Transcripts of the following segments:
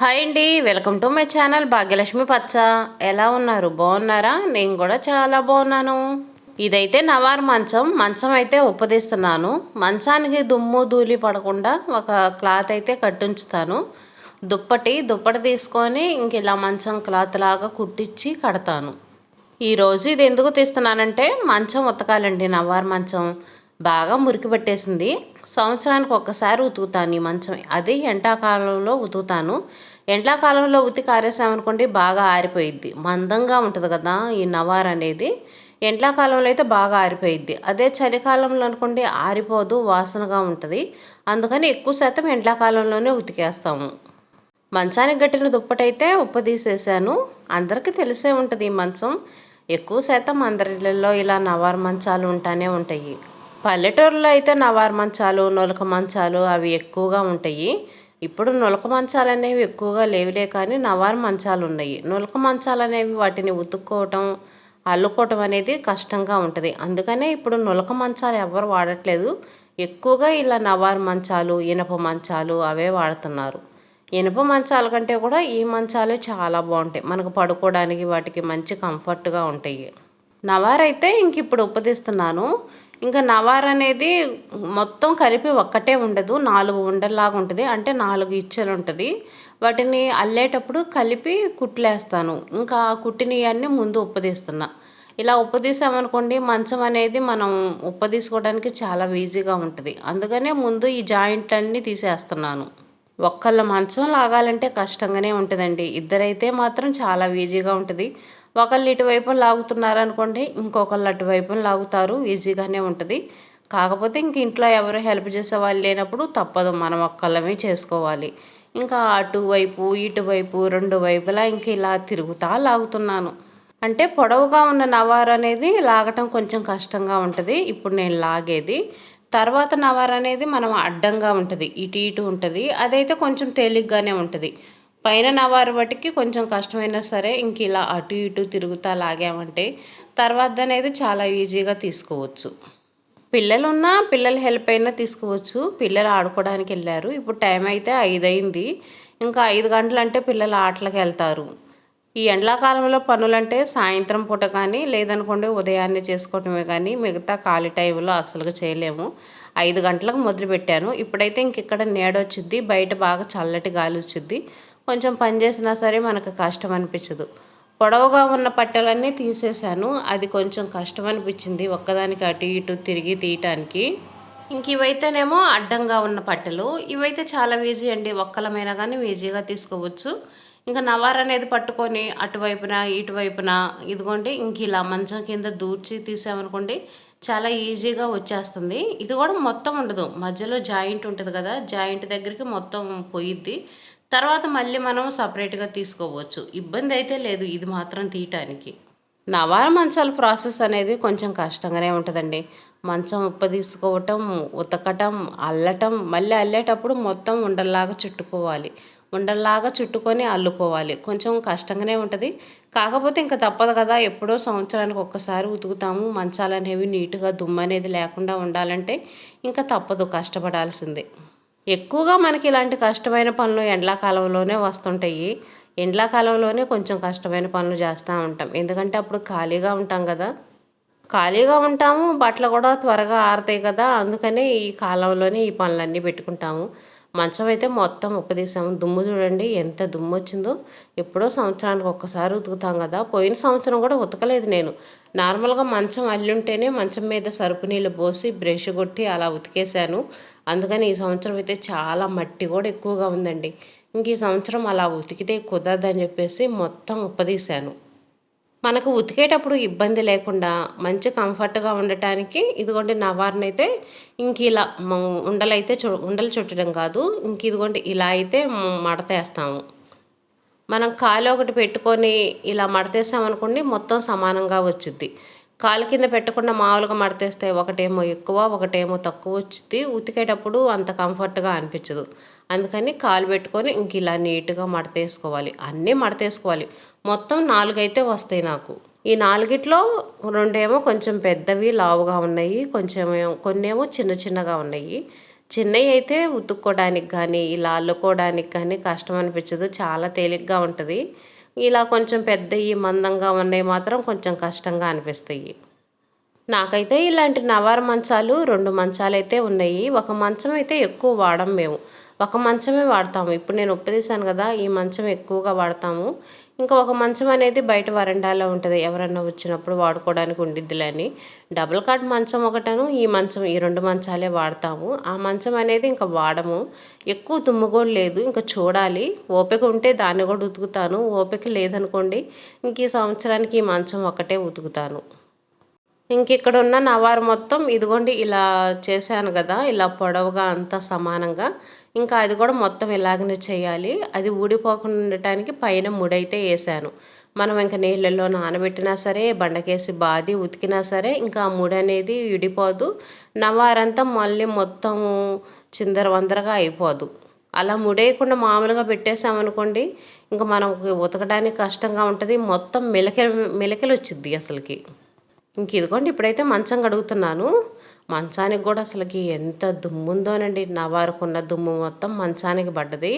Hi అండి welcome to my channel Bhagyalakshmi పచ్చ. ఎలా ఉన్నారు? బాగున్నారా? నేను కూడా చాలా బాగున్నాను. ఇదైతే నవార్ మంచం. మంచం అయితే ఉపదిస్తున్నాను మంచానికి దుమ్ము ధూళి పడకుండా ఒక క్లాత్ అయితే కట్టించుతాను. దుప్పటి దుప్పటి తీసుకొని ఇంక ఇలా మంచం క్లాత్ లాగా కుట్టించి కడతాను. ఈరోజు ఇది ఎందుకు తీస్తున్నానంటే మంచం ఉతకాలండి నవార్ మంచం. బాగా మురికి పట్టేసింది. సంవత్సరానికి ఒక్కసారి ఉతుకుతాను ఈ మంచం. అది ఎండాకాలంలో ఉతుకుతాను. ఎండాకాలంలో ఉతికి ఆరేసామనుకోండి బాగా ఆరిపోయిద్ది. మందంగా ఉంటుంది కదా ఈ నవార్ అనేది. ఎండాకాలంలో అయితే బాగా ఆరిపోయిద్ది. అదే చలికాలంలో అనుకోండి ఆరిపోదు వాసనగా ఉంటుంది. అందుకని ఎక్కువ శాతం ఎండాకాలంలోనే ఉతికేస్తాము. మంచానికి గట్టిన దుప్పటైతే ఉప్పదీసేసాను. అందరికీ తెలిసే ఉంటుంది ఈ మంచం. ఎక్కువ శాతం అందరిళ్ళల్లో ఇలా నవార్ మంచాలు ఉంటానే ఉంటాయి. పల్లెటూరులో అయితే నవార్ మంచాలు నొలక మంచాలు అవి ఎక్కువగా ఉంటాయి. ఇప్పుడు నులక మంచాలు అనేవి ఎక్కువగా లేవులే కానీ నవారు మంచాలు ఉన్నాయి నులక మంచాలు అనేవి వాటిని ఉతుక్కోవటం అల్లుకోవటం అనేది కష్టంగా ఉంటుంది. అందుకనే ఇప్పుడు నులక మంచాలు ఎవరు వాడట్లేదు. ఎక్కువగా ఇలా నవారు మంచాలు ఇనప మంచాలు అవే వాడుతున్నారు. ఇనుప మంచాల కంటే కూడా ఈ మంచాలే చాలా బాగుంటాయి. మనకు పడుకోవడానికి వాటికి మంచి కంఫర్ట్గా ఉంటాయి. నవారైతే అయితే ఇంక ఇప్పుడు ఉపదిస్తున్నాను ఇంకా నవార్ అనేది మొత్తం కలిపి ఒక్కటే ఉండదు నాలుగు ఉండల్లాగా ఉంటుంది. అంటే నాలుగు ఇచ్చలు ఉంటుంది. వాటిని అల్లేటప్పుడు కలిపి కుట్లేస్తాను. ఇంకా కుట్టిని అన్నీ ముందు ఉప్పదీస్తున్నా. ఇలా ఉప్పదీసామనుకోండి మంచం అనేది మనం ఉప్పదీసుకోవడానికి చాలా ఈజీగా ఉంటుంది. అందుకనే ముందు ఈ జాయింట్లన్నీ తీసేస్తున్నాను. ఒక్కళ్ళ మంచం లాగాలంటే కష్టంగానే ఉంటుందండి. ఇద్దరైతే మాత్రం చాలా ఈజీగా ఉంటుంది. ఒకళ్ళు ఇటువైపు లాగుతున్నారనుకోండి ఇంకొకళ్ళు అటువైపు లాగుతారు ఈజీగానే ఉంటుంది. కాకపోతే ఇంక ఇంట్లో ఎవరు హెల్ప్ చేసే వాళ్ళు లేనప్పుడు తప్పదు మనం ఒక్కళ్ళమే చేసుకోవాలి. ఇంకా అటువైపు ఇటువైపు రెండు వైపులా ఇంక ఇలా తిరుగుతా లాగుతున్నాను. అంటే పొడవుగా ఉన్న నవారు అనేది లాగటం కొంచెం కష్టంగా ఉంటుంది ఇప్పుడు నేను లాగేది. తర్వాత నవారు అనేది మనం అడ్డంగా ఉంటుంది ఇటు ఇటు ఉంటుంది అదైతే కొంచెం తేలిగ్గానే ఉంటుంది. పైన నవారు బట్టికి కొంచెం కష్టమైనా సరే ఇంక ఇలా అటు ఇటు తిరుగుతా లాగామంటే తర్వాత అనేది చాలా ఈజీగా తీసుకోవచ్చు. పిల్లలు ఉన్నా పిల్లల హెల్ప్ అయినా తీసుకోవచ్చు. పిల్లలు ఆడుకోవడానికి వెళ్ళారు. ఇప్పుడు టైం అయితే ఐదు అయింది ఇంకా ఐదు గంటలు అంటే పిల్లలు ఆటలకు వెళ్తారు. ఈ ఎండాకాలంలో పనులంటే సాయంత్రం పూట కానీ లేదనుకోండి ఉదయాన్నే చేసుకోవటమే కానీ మిగతా ఖాళీ టైంలో అసలుగా చేయలేము. ఐదు గంటలకు మొదలుపెట్టాను. ఇప్పుడైతే ఇంక ఇక్కడ నీడ వచ్చింది బయట బాగా చల్లటి గాలి వచ్చింది కొంచెం పని చేసినా సరే మనకు కష్టం అనిపించదు. పొడవుగా ఉన్న పట్టెలన్నీ తీసేశాను. అది కొంచెం కష్టం అనిపించింది ఒక్కదానికి అటు ఇటు తిరిగి తీయటానికి. ఇంక ఇవైతేనేమో అడ్డంగా ఉన్న పట్టెలు. ఇవైతే చాలా ఈజీ అండి. ఒక్కలమైనా కానీ ఈజీగా తీసుకోవచ్చు. ఇంకా నవార్ అనేది పట్టుకొని అటువైపున ఇటువైపున ఇదిగోండి ఇంక ఇలా మంచం కింద దూర్చి తీసామనుకోండి చాలా ఈజీగా వచ్చేస్తుంది. ఇది కూడా మొత్తం ఉండదు. మధ్యలో జాయింట్ ఉంటుంది కదా జాయింట్ దగ్గరికి మొత్తం పోయిద్ది. తర్వాత మళ్ళీ మనం సపరేట్గా తీసుకోవచ్చు. ఇబ్బంది అయితే లేదు. ఇది మాత్రం తీయటానికి. నవార మంచాల ప్రాసెస్ అనేది కొంచెం కష్టంగానే ఉంటుందండి. మంచం ఉప్ప తీసుకోవటం ఉతకటం అల్లటం మళ్ళీ అల్లేటప్పుడు మొత్తం ఉండల్లాగా చుట్టుకోవాలి. ఉండల్లాగా చుట్టుకొని అల్లుకోవాలి. కొంచెం కష్టంగానే ఉంటుంది. కాకపోతే ఇంకా తప్పదు కదా ఎప్పుడో సంవత్సరానికి ఒక్కసారి ఉతుకుతాము. మంచాలు అనేవి నీట్గా దుమ్ము అనేది లేకుండా ఉండాలంటే ఇంకా తప్పదు కష్టపడాల్సిందే. ఎక్కువగా మనకి ఇలాంటి కష్టమైన పనులు ఎండాకాలంలోనే వస్తుంటాయి. ఎండాకాలంలోనే కొంచెం కష్టమైన పనులు చేస్తూ ఉంటాం. ఎందుకంటే అప్పుడు ఖాళీగా ఉంటాం కదా. ఖాళీగా ఉంటాము బట్టలు కూడా త్వరగా ఆరుతాయి కదా. అందుకనే ఈ కాలంలోనే ఈ పనులన్నీ పెట్టుకుంటాము. మంచం అయితే మొత్తం ఉప్పదీసాము. దుమ్ము చూడండి ఎంత దుమ్ము వచ్చిందో. ఎప్పుడో సంవత్సరానికి ఒక్కసారి ఉతుకుతాం కదా. పోయిన సంవత్సరం కూడా ఉతకలేదు నేను. నార్మల్గా మంచం అల్లుంటేనే మంచం మీద సరుపు నీళ్ళు పోసి బ్రష్ కొట్టి అలా ఉతికేశాను. అందుకని ఈ సంవత్సరం అయితే చాలా మట్టి కూడా ఎక్కువగా ఉందండి. ఇంక ఈ సంవత్సరం అలా ఉతికితే కుదరదని చెప్పేసి మొత్తం ఉప్పదీశాను. మనకు ఉతికేటప్పుడు ఇబ్బంది లేకుండా మంచి కంఫర్ట్గా ఉండటానికి ఇదిగోండి నవార్ని అయితే ఇంక ఇలా ఉండలైతే చు ఉండలు చుట్టడం కాదు ఇంక ఇదిగోండి ఇలా అయితే మడతేస్తాము మనం కాలు ఒకటి పెట్టుకొని ఇలా మడతేస్తామనుకోండి మొత్తం సమానంగా వచ్చింది కాలు కింద పెట్టకుండా మామూలుగా మడతేస్తే ఒకటేమో ఎక్కువ ఒకటేమో తక్కువ వచ్చింది ఉతికేటప్పుడు అంత కంఫర్ట్గా అనిపించదు. అందుకని కాలు పెట్టుకొని ఇంక ఇలా నీట్గా మడతేసుకోవాలి. అన్నీ మడతేసుకోవాలి. మొత్తం నాలుగైతే వస్తాయి నాకు. ఈ నాలుగిట్లో రెండేమో కొంచెం పెద్దవి లావుగా ఉన్నాయి. కొంచెం కొన్నేమో చిన్న చిన్నగా ఉన్నాయి. చిన్నవి అయితే ఉతుక్కోవడానికి కానీ ఇలా అల్లుకోవడానికి కానీ కష్టం అనిపించదు. చాలా తేలిగ్గా ఉంటుంది. ఇలా కొంచెం పెద్దవి మందంగా ఉన్నాయి మాత్రం కొంచెం కష్టంగా అనిపిస్తాయి. నాకైతే ఇలాంటి నవారు మంచాలు రెండు మంచాలు అయితే ఉన్నాయి. ఒక మంచం అయితే ఎక్కువ వాడం మేము. ఒక మంచమే వాడతాము. ఇప్పుడు నేను ఉప్పదీశాను కదా ఈ మంచం ఎక్కువగా వాడతాము. ఇంకా ఒక మంచం అనేది బయట వరండాలో ఉంటుంది. ఎవరన్నా వచ్చినప్పుడు వాడుకోవడానికి ఉండిద్దిలే అని డబుల్ కాట్ మంచం ఒకటను ఈ మంచం ఈ రెండు మంచాలే వాడతాము. ఆ మంచం అనేది ఇంకా వాడము. ఎక్కువ తుమ్ము కూడా లేదు. ఇంకా చూడాలి. ఓపిక ఉంటే దాన్ని కూడా ఉతుకుతాను. ఓపిక లేదనుకోండి ఇంక ఈ సంవత్సరానికి ఈ మంచం ఒకటే ఉతుకుతాను. ఇంక ఇక్కడ ఉన్న నవారు మొత్తం ఇదిగోండి ఇలా చేశాను కదా ఇలా పొడవుగా అంతా సమానంగా. ఇంకా అది కూడా మొత్తం ఇలాగనే చేయాలి. అది ఊడిపోకుండా ఉండటానికి పైన ముడైతే వేసాను. మనం ఇంకా నీళ్ళల్లో నానబెట్టినా సరే బండకేసి బాది ఉతికినా సరే ఇంకా ఆ ముడి అనేది విడిపోదు. నవారంతా మళ్ళీ మొత్తము చిందర వందరగా అయిపోదు. అలా ముడేయకుండా మామూలుగా పెట్టేసామనుకోండి ఇంకా మనకు ఉతకడానికి కష్టంగా ఉంటుంది. మొత్తం మెలకె మెలకలు వచ్చింది అసలుకి. ఇంక ఇదిగోండి ఇప్పుడైతే మంచం కడుగుతున్నాను. మంచానికి కూడా అసలుకి ఎంత దుమ్ముందోనండి. నవారుకున్న దుమ్ము మొత్తం మంచానికి పడ్డది.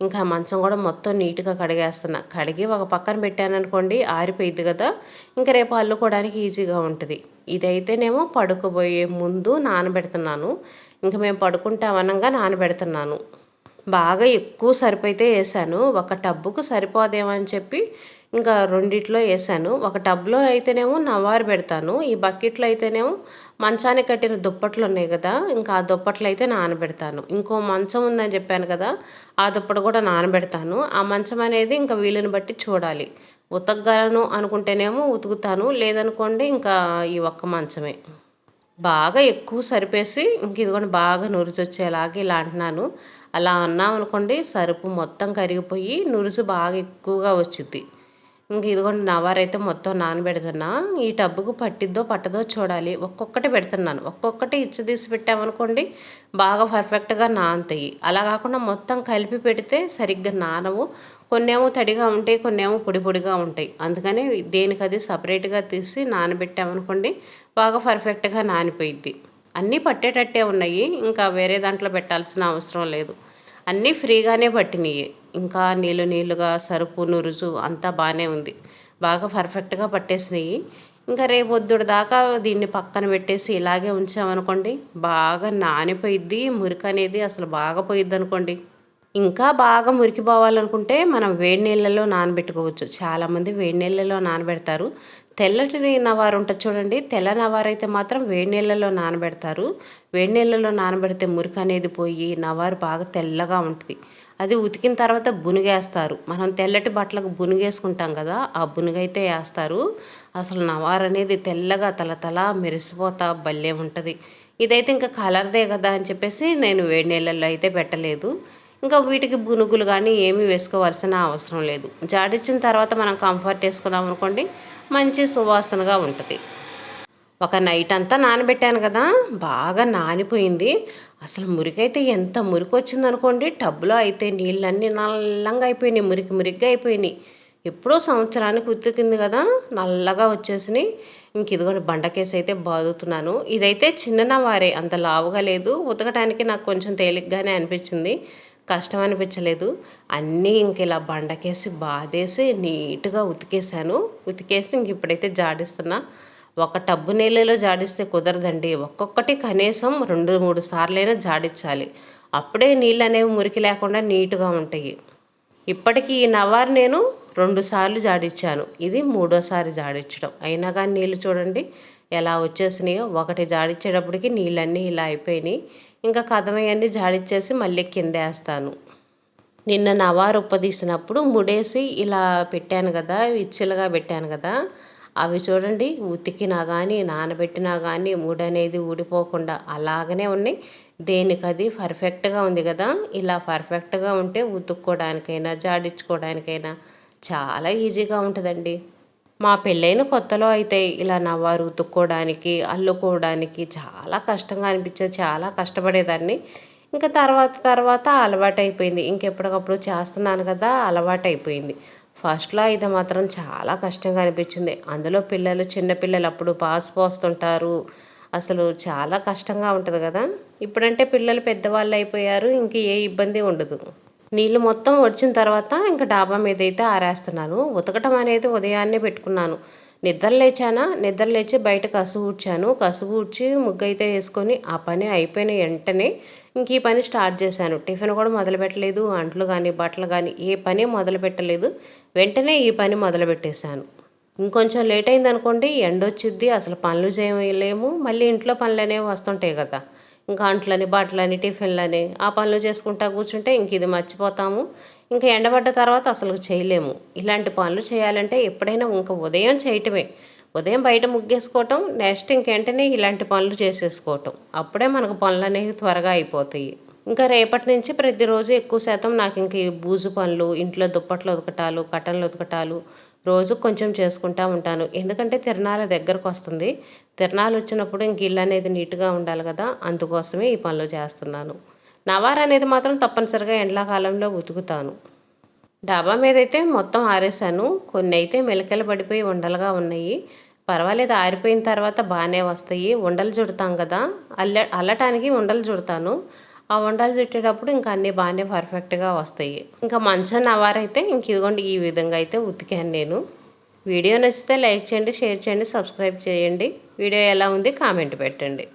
ఇంకా మంచం కూడా మొత్తం నీట్గా కడిగేస్తున్నా. కడిగి ఒక పక్కన పెట్టాను అనుకోండి ఆరిపోయిద్ది కదా. ఇంకా రేపు అల్లుకోవడానికి ఈజీగా ఉంటుంది. ఇదైతేనేమో పడుకోబోయే ముందు నానబెడుతున్నాను. ఇంకా మేము పడుకుంటామనంగా నానబెడుతున్నాను. బాగా ఎక్కువ సరిపోయితే వేసాను. ఒక టబ్బుకు సరిపోదేమో అని చెప్పి ఇంకా రెండిట్లో వేసాను. ఒక టబ్లో అయితేనేమో నవారు పెడతాను. ఈ బకెట్లో అయితేనేమో మంచానికి కట్టిన దుప్పట్లు ఉన్నాయి కదా ఇంకా ఆ దుప్పట్లు అయితే నానబెడతాను. ఇంకో మంచం ఉందని చెప్పాను కదా ఆ దుప్పటి కూడా నానబెడతాను. ఆ మంచం అనేది ఇంకా వీలుని బట్టి చూడాలి. ఉతకగలను అనుకుంటేనేమో ఉతుకుతాను లేదనుకోండి ఇంకా ఈ ఒక్క మంచమే. బాగా ఎక్కువ సరిపేసి ఇంక ఇదిగోండి బాగా నురుజు వచ్చేలాగా ఇలా అంటున్నాను. అలా అన్నాం అనుకోండి సరుపు మొత్తం కరిగిపోయి నురుజు బాగా ఎక్కువగా వచ్చింది ఇంక ఇదిగోండి నవారైతే మొత్తం నానబెడుతున్నా. ఈ టబ్బుకు పట్టిద్దో పట్టదో చూడాలి. ఒక్కొక్కటి పెడుతున్నాను. ఒక్కొక్కటి ఇచ్చి తీసి పెట్టామనుకోండి బాగా పర్ఫెక్ట్గా నానుతాయి. అలా కాకుండా మొత్తం కలిపి పెడితే సరిగ్గా నానవు. కొన్నేమో తడిగా ఉంటాయి కొన్నేమో పొడి పొడిగా ఉంటాయి. అందుకని దేనికది సపరేట్గా తీసి నానబెట్టామనుకోండి బాగా పర్ఫెక్ట్గా నానిపోయిద్ది. అన్నీ పట్టేటట్టే ఉన్నాయి. ఇంకా వేరే దాంట్లో పెట్టాల్సిన అవసరం లేదు. అన్నీ ఫ్రీగానే పట్టినాయి ఇంకా నీళ్ళు నీళ్ళుగా సరుపు నురుజు అంతా బాగానే ఉంది. బాగా పర్ఫెక్ట్గా పట్టేసినాయి. ఇంకా రేపొద్దుడు దాకా దీన్ని పక్కన పెట్టేసి ఇలాగే ఉంచామనుకోండి బాగా నానిపోయిద్ది మురికి అనేది అసలు బాగా పోయిద్ది అనుకోండి ఇంకా బాగా మురికి పోవాలనుకుంటే మనం వేడి నీళ్ళలో నానబెట్టుకోవచ్చు. చాలామంది వేడి నీళ్ళలో నానబెడతారు. తెల్లటి నవారు ఉంటుంది చూడండి తెల్ల నవారు అయితే మాత్రం వేడి నీళ్ళలో నానబెడతారు. వేడి నీళ్ళలో నానబెడితే మురికి అనేది పోయి నవారు బాగా తెల్లగా ఉంటుంది. అది ఉతికిన తర్వాత బునిగేస్తారు. మనం తెల్లటి బట్టలకు బునిగేసుకుంటాం కదా ఆ బునుగైతే వేస్తారు. అసలు నవార్ అనేది తెల్లగా తల తల మెరిసిపోతా భలే ఉంటుంది. ఇదైతే ఇంకా కలర్దే కదా అని చెప్పేసి నేను వేడి నీళ్ళల్లో అయితే పెట్టలేదు. ఇంకా వీటికి బునుగులు కానీ ఏమీ వేసుకోవాల్సిన అవసరం లేదు. జాడిచ్చిన తర్వాత మనం కంఫర్ట్ వేసుకున్నాం అనుకోండి మంచి సువాసనగా ఉంటుంది. ఒక నైట్ అంతా నానబెట్టాను కదా బాగా నానిపోయింది. అసలు మురికైతే ఎంత మురికి వచ్చింది అనుకోండి టబ్లో అయితే నీళ్ళన్నీ నల్లంగా అయిపోయినాయి మురికి మురిగ్గా అయిపోయినాయి. ఎప్పుడో సంవత్సరానికి ఉతికింది కదా నల్లగా వచ్చేసినాయి. ఇంక ఇదిగోండి బండకేసి అయితే బాదుతున్నాను. ఇదైతే చిన్న వారే అంత లావుగా లేదు. ఉతకడానికి నాకు కొంచెం తేలిగ్గానే అనిపించింది. కష్టం అనిపించలేదు. అన్నీ ఇంక ఇలా బండకేసి బాధేసి నీట్గా ఉతికేసాను ఉతికేసి ఇంక ఇప్పుడైతే జాడిస్తున్నా. ఒక టబ్బు నీళ్ళలో జాడిస్తే కుదరదండి. ఒక్కొక్కటి కనీసం రెండు మూడు సార్లైనా జాడించాలి అప్పుడే నీళ్ళు అనేవి మురికి లేకుండా నీట్గా ఉంటాయి. ఇప్పటికీ ఈ నవారు నేను రెండు సార్లు జాడించాను ఇది మూడోసారి జాడించడం అయినా కానీ నీళ్ళు చూడండి ఎలా వచ్చేసినాయో. ఒకటి జాడించేటప్పటికి నీళ్ళన్నీ ఇలా అయిపోయినాయి. ఇంకా కథమయ్యన్నీ జాడిచ్చేసి మళ్ళీ కింద వేస్తాను నిన్న నవారు ఉప్పదీసినప్పుడు ముడేసి ఇలా పెట్టాను కదా ఇచ్చిలుగా పెట్టాను కదా అవి చూడండి ఉతికినా కానీ నానబెట్టినా కానీ ముడి అనేది ఊడిపోకుండా అలాగనే ఉన్నాయి. దేనికి అది పర్ఫెక్ట్గా ఉంది కదా! ఇలా పర్ఫెక్ట్గా ఉంటే ఉతుక్కోవడానికైనా జాడించుకోవడానికైనా చాలా ఈజీగా ఉంటుందండి. మా పెళ్ళైన కొత్తలో అయితే ఇలా నవ్వారు ఉతుక్కోవడానికి అల్లుకోవడానికి చాలా కష్టంగా అనిపించేది చాలా కష్టపడేదాన్ని. ఇంకా తర్వాత తర్వాత అలవాటైపోయింది. ఇంకెప్పటికప్పుడు చేస్తున్నాను కదా అలవాటైపోయింది. ఫస్ట్లో అయితే మాత్రం చాలా కష్టంగా అనిపించింది. అందులో పిల్లలు చిన్నపిల్లలు అప్పుడు పాస్ పోస్తుంటారు. అసలు చాలా కష్టంగా ఉంటుంది కదా. ఇప్పుడంటే పిల్లలు పెద్దవాళ్ళు అయిపోయారు ఇంక ఏ ఇబ్బంది ఉండదు. నీళ్ళు మొత్తం వడిచిన తర్వాత ఇంకా డాబా మీద అయితే ఆరేస్తున్నాను. ఉతకటం అనేది ఉదయాన్నే పెట్టుకున్నాను. నిద్ర లేచానా? నిద్ర లేచి బయట కసు ఊడ్చాను. కసుగు ఊడ్చి ముగ్గు అయితే వేసుకొని ఆ పని అయిపోయిన వెంటనే ఇంక ఈ పని స్టార్ట్ చేశాను. టిఫిన్ కూడా మొదలు పెట్టలేదు అంట్లు కానీ బట్టలు కానీ ఏ పని మొదలు పెట్టలేదు. వెంటనే ఈ పని మొదలు పెట్టేశాను. ఇంకొంచెం లేట్ అయింది అనుకోండి ఎండ వచ్చిద్ది అసలు పనులు చేయలేము మళ్ళీ ఇంట్లో పనులు అనేవి వస్తుంటాయి కదా. ఇంకా అంట్లని బట్టలని టిఫిన్లని ఆ పనులు చేసుకుంటా కూర్చుంటే ఇంక ఇది మర్చిపోతాము. ఇంకా ఎండబడ్డ తర్వాత అసలు చేయలేము. ఇలాంటి పనులు చేయాలంటే ఎప్పుడైనా ఇంకా ఉదయం చేయటమే. ఉదయం బయట ముగ్గేసుకోవటం నెక్స్ట్ ఇంకెంటనే ఇలాంటి పనులు చేసేసుకోవటం. అప్పుడే మనకు పనులు అనేవి త్వరగా అయిపోతాయి. ఇంకా రేపటి నుంచి ప్రతిరోజు ఎక్కువ శాతం నాకు ఇంక ఈ బూజు పనులు ఇంట్లో దుప్పట్లు ఉతకటాలు కట్టన్లు ఉతకటాలు రోజు కొంచెం చేసుకుంటా ఉంటాను. ఎందుకంటే తిరణాల దగ్గరకు వస్తుంది. తిరణాలు వచ్చినప్పుడు ఇంక ఇల్లు అనేది నీట్గా ఉండాలి కదా అందుకోసమే ఈ పనులు చేస్తున్నాను. నవార్ అనేది మాత్రం తప్పనిసరిగా ఎండాకాలంలో ఉతుకుతాను. డాబా మీద అయితే మొత్తం ఆరేసాను కొన్ని అయితే మెలకలు పడిపోయి ఉండలుగా ఉన్నాయి. పర్వాలేదు ఆరిపోయిన తర్వాత బాగానే వస్తాయి. ఉండలు చుడతాం కదా అల్ల అల్లటానికి ఉండలు చుడతాను. ఆ వంటలు చుట్టేటప్పుడు ఇంకా అన్నీ బాగానే పర్ఫెక్ట్గా వస్తాయి. ఇంకా మంచం నవారైతే ఇంక ఇదిగోండి ఈ విధంగా అయితే ఉతికాను నేను. వీడియో నచ్చితే లైక్ చేయండి షేర్ చేయండి సబ్స్క్రైబ్ చేయండి. వీడియో ఎలా ఉంది కామెంట్ పెట్టండి.